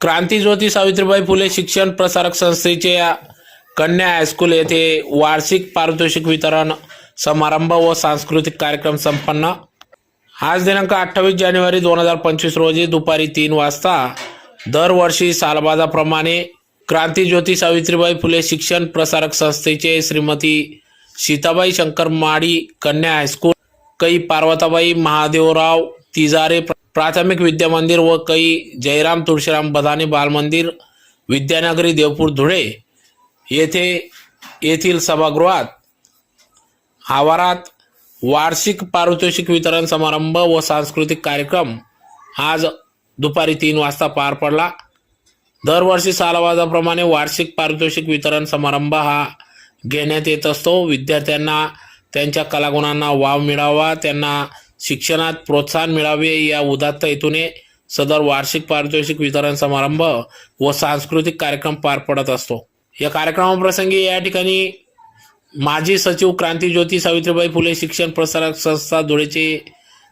क्रांतीज्योती सावित्रीबाई फुले शिक्षण प्रसारक संस्थेच्या कन्या हायस्कूल येथे वार्षिक पारितोषिक वितरण समारंभ व सांस्कृतिक कार्यक्रम संपन्न. आज दिनांक अठ्ठावीस जानेवारी दोन हजार पंचवीस रोजी दुपारी तीन वाजता दरवर्षी सालबाजाप्रमाणे क्रांतीज्योती सावित्रीबाई फुले शिक्षण प्रसारक संस्थेचे श्रीमती सीताबाई शंकर माडी कन्या हायस्कूल कै पार्वताबाई महादेवराव तिजारे प्राथमिक विद्या मंदिर व कै जयराम तुळशीराम बधाने बालमंदिर विद्यानगरी देवपूर धुळे येथे येथील सभागृहात आवारात वार्षिक पारितोषिक वितरण समारंभ व सांस्कृतिक कार्यक्रम आज दुपारी तीन वाजता पार पडला. दरवर्षी सालावाजाप्रमाणे वार्षिक पारितोषिक वितरण समारंभ हा घेण्यात येत असतो. विद्यार्थ्यांना त्यांच्या कलागुणांना वाव मिळावा त्यांना शिक्षणात प्रोत्साहन मिळावे या उदात्त हेतूने सदर वार्षिक पारितोषिक वितरण समारंभ व सांस्कृतिक कार्यक्रम पार पडत असतो. या कार्यक्रमाप्रसंगी या ठिकाणी माजी सचिव क्रांतीज्योती सावित्रीबाई फुले शिक्षण प्रसारक संस्था धुळेचे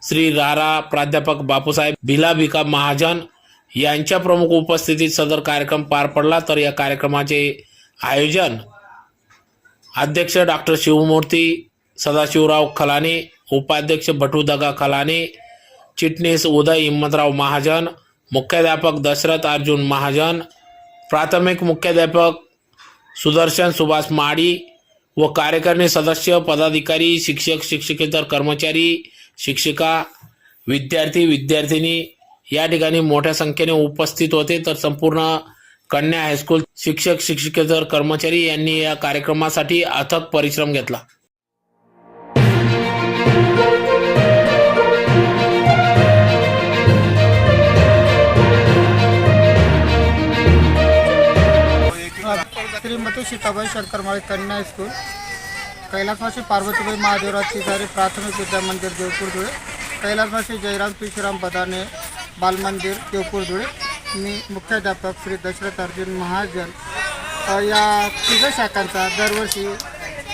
श्री रारा प्राध्यापक बापूसाहेब भिला भिका महाजन यांच्या प्रमुख उपस्थितीत सदर कार्यक्रम पार पडला. तर या कार्यक्रमाचे आयोजन अध्यक्ष डॉक्टर शिवमूर्ती सदाशिवराव खलाने उपाध्यक्ष भटूदगा खलाने चिटणीस उदय हिम्मतराव महाजन मुख्याध्यापक दशरथ अर्जुन महाजन प्राथमिक मुख्याध्यापक सुदर्शन सुभाष माडी व कार्यकारिणी सदस्य पदाधिकारी शिक्षक शिक्षकेतर कर्मचारी शिक्षिका विद्यार्थी विद्यार्थिनी या ठिकाणी मोठ्या संख्येने उपस्थित होते. तर संपूर्ण कन्या हायस्कूल शिक्षक शिक्षकेतर कर्मचारी यांनी या कार्यक्रमासाठी अथक परिश्रम घेतला. श्रीमती सीताबाई शंकरमाळे कन्या हायस्कूल कैलासवासी पार्वतीबाई महादेवराज तिजारे प्राथमिक विद्या मंदिर देवपूर धुळे. कैलासवासी जयराम तुळशीराम बदाने बालमंदिर देवपूर धुळे. मी मुख्याध्यापक श्री दशरथ अर्जुन महाजन. या तिघ शाखांचा दरवर्षी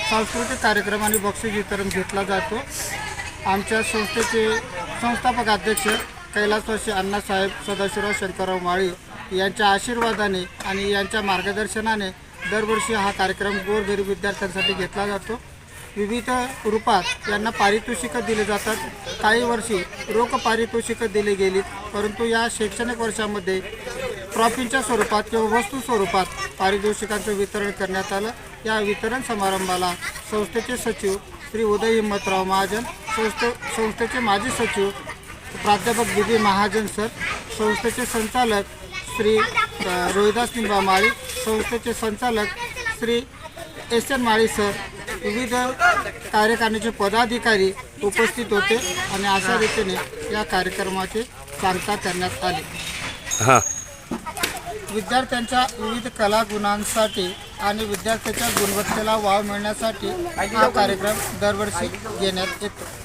सांस्कृतिक कार्यक्रम आणि बक्षीस वितरण घेतला जातो. आमच्या संस्थेचे संस्थापक अध्यक्ष कैलासवासी अण्णासाहेब सदाशिवराव शंकरराव माळी यांच्या आशीर्वादाने आणि यांच्या मार्गदर्शनाने दरवर्षी हा कार्यक्रम गोरगरीब विद्यार्थ्यांसाठी घेतला जातो. विविध रूपात यांना पारितोषिकं दिले जातात. काही वर्षी रोख पारितोषिकं दिली गेलीत परंतु या शैक्षणिक वर्षामध्ये ट्रॉफींच्या स्वरूपात किंवा वस्तू स्वरूपात पारितोषिकांचं वितरण करण्यात आलं. या वितरण समारंभाला संस्थेचे सचिव श्री उदय हिम्मतराव महाजन संस्थे संस्थेचे माजी सचिव प्राध्यापक बी महाजन सर संस्थेचे संचालक श्री रोहिदास निंबा माळी संस्थेचे संचालक Shri S N Mali sir विविध कार्यकारिणीचे पदाधिकारी उपस्थित होते आणि अशा रीतीने या कार्यक्रमाची सांगता करण्यात आली. हां. विद्यार्थ्यांच्या विविध कलागुणांसाठी आणि विद्यार्थ्याच्या गुणवत्तेला वाव मिळण्यासाठी हा कार्यक्रम दरवर्षी घेण्यात येतो.